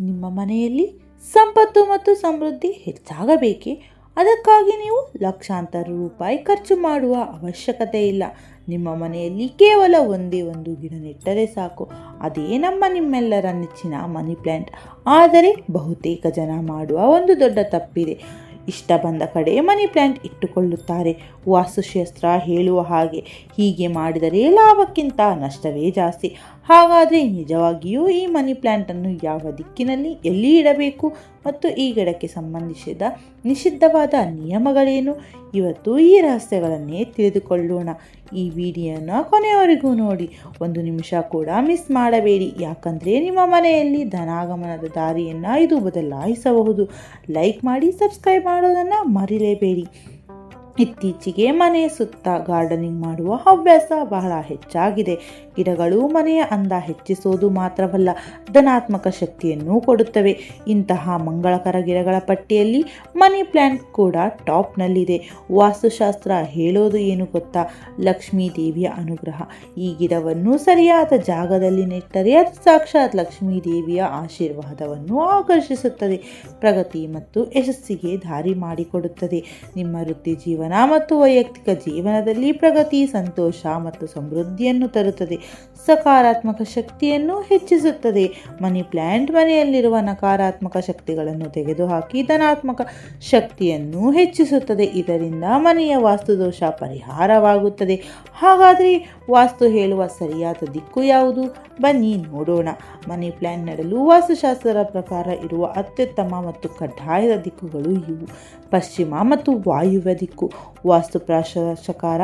ನಿಮ್ಮ ಮನೆಯಲ್ಲಿ ಸಂಪತ್ತು ಮತ್ತು ಸಮೃದ್ಧಿ ಹೆಚ್ಚಾಗಬೇಕೆ? ಅದಕ್ಕಾಗಿ ನೀವು ಲಕ್ಷಾಂತರ ರೂಪಾಯಿ ಖರ್ಚು ಮಾಡುವ ಅವಶ್ಯಕತೆ ಇಲ್ಲ. ನಿಮ್ಮ ಮನೆಯಲ್ಲಿ ಕೇವಲ ಒಂದೇ ಒಂದು ಗಿಡ ನೆಟ್ಟರೆ ಸಾಕು. ಅದೇ ನಮ್ಮ ನಿಮ್ಮೆಲ್ಲರ ನೆಚ್ಚಿನ ಮನಿ ಪ್ಲ್ಯಾಂಟ್ ಆದರೆ ಬಹುತೇಕ ಜನ ಮಾಡುವ ಒಂದು ದೊಡ್ಡ ತಪ್ಪಿದೆ. ಇಷ್ಟ ಬಂದ ಕಡೆ ಮನಿ ಪ್ಲ್ಯಾಂಟ್ ಇಟ್ಟುಕೊಳ್ಳುತ್ತಾರೆ. ವಾಸ್ತುಶಾಸ್ತ್ರ ಹೇಳುವ ಹಾಗೆ ಹೀಗೆ ಮಾಡಿದರೆ ಲಾಭಕ್ಕಿಂತ ನಷ್ಟವೇ ಜಾಸ್ತಿ. ಹಾಗಾದರೆ ನಿಜವಾಗಿಯೂ ಈ ಮನಿ ಪ್ಲ್ಯಾಂಟನ್ನು ಯಾವ ದಿಕ್ಕಿನಲ್ಲಿ ಎಲ್ಲಿ ಇಡಬೇಕು? ಮತ್ತು ಈ ಗಿಡಕ್ಕೆ ಸಂಬಂಧಿಸಿದ ನಿಷಿದ್ಧವಾದ ನಿಯಮಗಳೇನು? ಇವತ್ತು ಈ ರಹಸ್ಯಗಳನ್ನೇ ತಿಳಿದುಕೊಳ್ಳೋಣ. ಈ ವಿಡಿಯೋನ ಕೊನೆಯವರೆಗೂ ನೋಡಿ. ಒಂದು ನಿಮಿಷ ಕೂಡ ಮಿಸ್ ಮಾಡಬೇಡಿ. ಯಾಕಂದರೆ ನಿಮ್ಮ ಮನೆಯಲ್ಲಿ ಧನಾಗಮನದ ದಾರಿಯನ್ನು ಇದು ಬದಲಾಯಿಸಬಹುದು. ಲೈಕ್ ಮಾಡಿ, ಸಬ್ಸ್ಕ್ರೈಬ್ ಮಾಡೋದನ್ನು ಮರಿಲೇಬೇಡಿ. ಇತ್ತೀಚೆಗೆ ಮನೆಯ ಸುತ್ತ ಗಾರ್ಡನಿಂಗ್ ಮಾಡುವ ಹವ್ಯಾಸ ಬಹಳ ಹೆಚ್ಚಾಗಿದೆ. ಗಿಡಗಳು ಮನೆಯ ಅಂದ ಹೆಚ್ಚಿಸೋದು ಮಾತ್ರವಲ್ಲ, ಧನಾತ್ಮಕ ಶಕ್ತಿಯನ್ನು ಕೊಡುತ್ತವೆ. ಇಂತಹ ಮಂಗಳಕರ ಗಿಡಗಳ ಪಟ್ಟಿಯಲ್ಲಿ ಮನಿ ಪ್ಲ್ಯಾಂಟ್ ಕೂಡ ಟಾಪ್ನಲ್ಲಿದೆ. ವಾಸ್ತುಶಾಸ್ತ್ರ ಹೇಳೋದು ಏನು ಗೊತ್ತಾ? ಲಕ್ಷ್ಮೀ ದೇವಿಯ ಅನುಗ್ರಹ. ಈ ಗಿಡವನ್ನು ಸರಿಯಾದ ಜಾಗದಲ್ಲಿ ನೆಟ್ಟರೆ ಅದು ಸಾಕ್ಷಾತ್ ಲಕ್ಷ್ಮೀ ದೇವಿಯ ಆಶೀರ್ವಾದವನ್ನು ಆಕರ್ಷಿಸುತ್ತದೆ, ಪ್ರಗತಿ ಮತ್ತು ಯಶಸ್ಸಿಗೆ ದಾರಿ ಮಾಡಿಕೊಡುತ್ತದೆ. ನಿಮ್ಮ ವೃತ್ತಿ ಮತ್ತು ವೈಯಕ್ತಿಕ ಜೀವನದಲ್ಲಿ ಪ್ರಗತಿ, ಸಂತೋಷ ಮತ್ತು ಸಮೃದ್ಧಿಯನ್ನು ತರುತ್ತದೆ. ಸಕಾರಾತ್ಮಕ ಶಕ್ತಿಯನ್ನು ಹೆಚ್ಚಿಸುತ್ತದೆ. ಮನಿ ಪ್ಲ್ಯಾಂಟ್ ಮನೆಯಲ್ಲಿರುವ ನಕಾರಾತ್ಮಕ ಶಕ್ತಿಗಳನ್ನು ತೆಗೆದುಹಾಕಿ ಧನಾತ್ಮಕ ಶಕ್ತಿಯನ್ನು ಹೆಚ್ಚಿಸುತ್ತದೆ. ಇದರಿಂದ ಮನೆಯ ವಾಸ್ತುದೋಷ ಪರಿಹಾರವಾಗುತ್ತದೆ. ಹಾಗಾದರೆ ವಾಸ್ತು ಹೇಳುವ ಸರಿಯಾದ ದಿಕ್ಕು ಯಾವುದು? ಬನ್ನಿ ನೋಡೋಣ. ಮನಿ ಪ್ಲ್ಯಾಂಟ್ ನಡಲು ವಾಸ್ತುಶಾಸ್ತ್ರದ ಪ್ರಕಾರ ಇರುವ ಅತ್ಯುತ್ತಮ ಮತ್ತು ಕಡ್ಡಾಯದ ದಿಕ್ಕುಗಳು ಇವು. ಪಶ್ಚಿಮ ಮತ್ತು ವಾಯುವ್ಯ ದಿಕ್ಕು. ವಾಸ್ತು ಪ್ರಶಾಸಕಾರ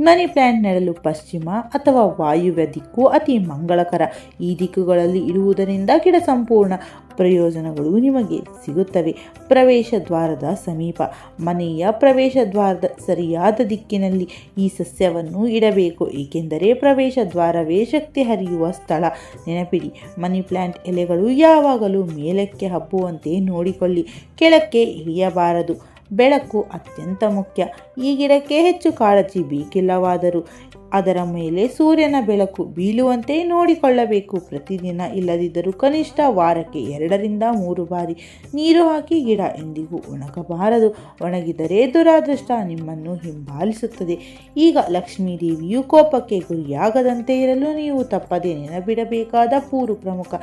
ಮನಿ ಪ್ಲ್ಯಾಂಟ್ ನೆಡಲು ಪಶ್ಚಿಮ ಅಥವಾ ವಾಯುವ್ಯ ದಿಕ್ಕು ಅತಿ ಮಂಗಳಕರ. ಈ ದಿಕ್ಕುಗಳಲ್ಲಿ ಇರುವುದರಿಂದ ಗಿಡ ಸಂಪೂರ್ಣ ಪ್ರಯೋಜನಗಳು ನಿಮಗೆ ಸಿಗುತ್ತವೆ. ಪ್ರವೇಶ ದ್ವಾರದ ಸಮೀಪ. ಮನೆಯ ಪ್ರವೇಶ ದ್ವಾರದ ಸರಿಯಾದ ದಿಕ್ಕಿನಲ್ಲಿ ಈ ಸಸ್ಯವನ್ನು ಇಡಬೇಕು, ಏಕೆಂದರೆ ಪ್ರವೇಶ ದ್ವಾರವೇ ಶಕ್ತಿ ಹರಿಯುವ ಸ್ಥಳ. ನೆನಪಿಡಿ, ಮನಿ ಪ್ಲ್ಯಾಂಟ್ ಎಲೆಗಳು ಯಾವಾಗಲೂ ಮೇಲಕ್ಕೆ ಹಬ್ಬುವಂತೆ ನೋಡಿಕೊಳ್ಳಿ. ಕೆಳಕ್ಕೆ ಇಳಿಯಬಾರದು. ಬೆಳಕು ಅತ್ಯಂತ ಮುಖ್ಯ. ಈ ಗಿಡಕ್ಕೆ ಹೆಚ್ಚು ಕಾಳಜಿ ಬೇಕಿಲ್ಲವಾದರೂ ಅದರ ಮೇಲೆ ಸೂರ್ಯನ ಬೆಳಕು ಬೀಳುವಂತೆ ನೋಡಿಕೊಳ್ಳಬೇಕು. ಪ್ರತಿದಿನ ಇಲ್ಲದಿದ್ದರೂ ಕನಿಷ್ಠ ವಾರಕ್ಕೆ ಎರಡರಿಂದ ಮೂರು ಬಾರಿ ನೀರು ಹಾಕಿ ಗಿಡ ಎಂದಿಗೂ ಒಣಗಬಾರದು. ಒಣಗಿದರೆ ದುರಾದೃಷ್ಟ ನಿಮ್ಮನ್ನು ಹಿಂಬಾಲಿಸುತ್ತದೆ. ಈಗ ಲಕ್ಷ್ಮೀ ದೇವಿಯು ಕೋಪಕ್ಕೆ ಗುರಿಯಾಗದಂತೆ ಇರಲು ನೀವು ತಪ್ಪದೆ ನೆನಪಿಡಬೇಕಾದ ಪೂರು ಪ್ರಮುಖ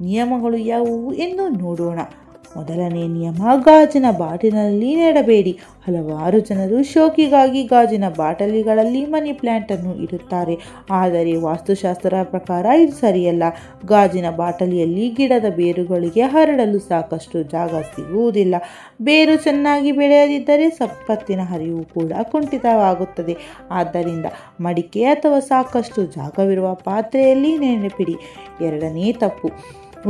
ನಿಯಮಗಳು ಯಾವುವು ಎಂದು ನೋಡೋಣ. ಮೊದಲನೇ ನಿಯಮ, ಗಾಜಿನ ಬಾಟಿನಲ್ಲಿ ನೆಡಬೇಡಿ. ಹಲವಾರು ಜನರು ಶೋಕಿಗಾಗಿ ಗಾಜಿನ ಬಾಟಲಿಗಳಲ್ಲಿ ಮನಿ ಪ್ಲ್ಯಾಂಟನ್ನು ಇಡುತ್ತಾರೆ. ಆದರೆ ವಾಸ್ತುಶಾಸ್ತ್ರ ಪ್ರಕಾರ ಇದು ಸರಿಯಲ್ಲ. ಗಾಜಿನ ಬಾಟಲಿಯಲ್ಲಿ ಗಿಡದ ಬೇರುಗಳಿಗೆ ಹರಡಲು ಸಾಕಷ್ಟು ಜಾಗ ಸಿಗುವುದಿಲ್ಲ. ಬೇರು ಚೆನ್ನಾಗಿ ಬೆಳೆಯದಿದ್ದರೆ ಸಂಪತ್ತಿನ ಹರಿವು ಕೂಡ ಕುಂಠಿತವಾಗುತ್ತದೆ. ಆದ್ದರಿಂದ ಮಡಿಕೆ ಅಥವಾ ಸಾಕಷ್ಟು ಜಾಗವಿರುವ ಪಾತ್ರೆಯಲ್ಲಿ ನೆನಪಿಡಿ. ಎರಡನೇ ತಪ್ಪು.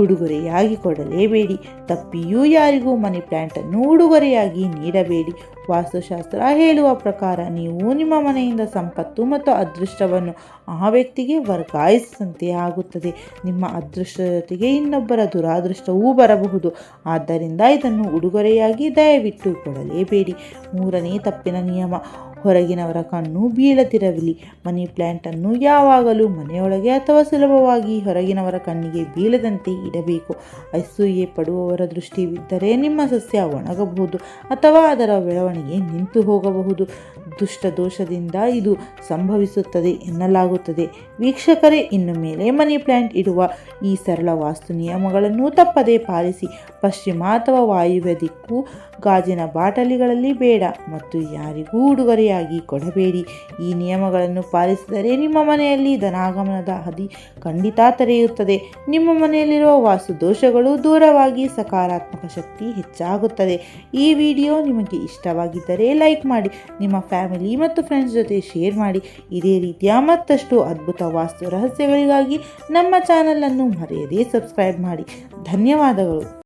ಉಡುಗೊರೆಯಾಗಿ ಕೊಡಲೇಬೇಡಿ. ತಪ್ಪಿಯೂ ಯಾರಿಗೂ ಮನಿ ಪ್ಲ್ಯಾಂಟನ್ನು ಉಡುಗೊರೆಯಾಗಿ ನೀಡಬೇಡಿ. ವಾಸ್ತುಶಾಸ್ತ್ರ ಹೇಳುವ ಪ್ರಕಾರ ನೀವು ನಿಮ್ಮ ಮನೆಯಿಂದ ಸಂಪತ್ತು ಮತ್ತು ಅದೃಷ್ಟವನ್ನು ಆ ವ್ಯಕ್ತಿಗೆ ವರ್ಗಾಯಿಸಿದಂತೆ ಆಗುತ್ತದೆ. ನಿಮ್ಮ ಅದೃಷ್ಟದ ಜೊತೆಗೆ ಇನ್ನೊಬ್ಬರ ದುರಾದೃಷ್ಟವೂ ಬರಬಹುದು. ಆದ್ದರಿಂದ ಇದನ್ನು ಉಡುಗೊರೆಯಾಗಿ ದಯವಿಟ್ಟು ಕೊಡಲೇಬೇಡಿ. ಮೂರನೇ ತಪ್ಪಿನ ನಿಯಮ. ಹೊರಗಿನವರ ಕಣ್ಣು ಬೀಳದಿರಲಿ. ಮನಿ ಪ್ಲ್ಯಾಂಟನ್ನು ಯಾವಾಗಲೂ ಮನೆಯೊಳಗೆ ಅಥವಾ ಸುಲಭವಾಗಿ ಹೊರಗಿನವರ ಕಣ್ಣಿಗೆ ಬೀಳದಂತೆ ಇಡಬೇಕು. ಅಸೂಯೆ ಪಡುವವರ ದೃಷ್ಟಿ ಬಿದ್ದರೆ ನಿಮ್ಮ ಸಸ್ಯ ಒಣಗಬಹುದು ಅಥವಾ ಅದರ ಬೆಳವಣಿಗೆ ನಿಂತು ಹೋಗಬಹುದು. ದುಷ್ಟ ದೋಷದಿಂದ ಇದು ಸಂಭವಿಸುತ್ತದೆ ಎನ್ನಲಾಗುತ್ತದೆ. ವೀಕ್ಷಕರೇ, ಇನ್ನು ಮೇಲೆ ಮನಿ ಪ್ಲ್ಯಾಂಟ್ ಇಡುವ ಈ ಸರಳ ವಾಸ್ತು ನಿಯಮಗಳನ್ನು ತಪ್ಪದೇ ಪಾಲಿಸಿ. ಪಶ್ಚಿಮ ಅಥವಾ ವಾಯುವ್ಯ ದಿಕ್ಕು ಗಾಜಿನ ಬಾಟಲಿಗಳಲ್ಲಿ ಬೇಡ ಮತ್ತು ಯಾರಿಗೂ ಉಡುಗೊರೆಯಾಗಿ ಕೊಡಬೇಡಿ. ಈ ನಿಯಮಗಳನ್ನು ಪಾಲಿಸಿದರೆ ನಿಮ್ಮ ಮನೆಯಲ್ಲಿ ಧನಾಗಮನದ ಹದಿ ಖಂಡಿತ ತೆರೆಯುತ್ತದೆ. ನಿಮ್ಮ ಮನೆಯಲ್ಲಿರುವ ವಾಸ್ತು ದೋಷಗಳು ದೂರವಾಗಿ ಸಕಾರಾತ್ಮಕ ಶಕ್ತಿ ಹೆಚ್ಚಾಗುತ್ತದೆ. ಈ ವಿಡಿಯೋ ನಿಮಗೆ ಇಷ್ಟವಾಗಿದ್ದರೆ ಲೈಕ್ ಮಾಡಿ. ನಿಮ್ಮ ಫ್ಯಾಮಿಲಿ ಮತ್ತು ಫ್ರೆಂಡ್ಸ್ ಜೊತೆ ಶೇರ್ ಮಾಡಿ ಇದೇ ರೀತಿಯ ಮತ್ತಷ್ಟು ಅದ್ಭುತ ವಾಸ್ತು ರಹಸ್ಯಗಳಿಗಾಗಿ ನಮ್ಮ ಚಾನಲನ್ನು ಮರೆಯದೇ ಸಬ್ಸ್ಕ್ರೈಬ್ ಮಾಡಿ. ಧನ್ಯವಾದಗಳು.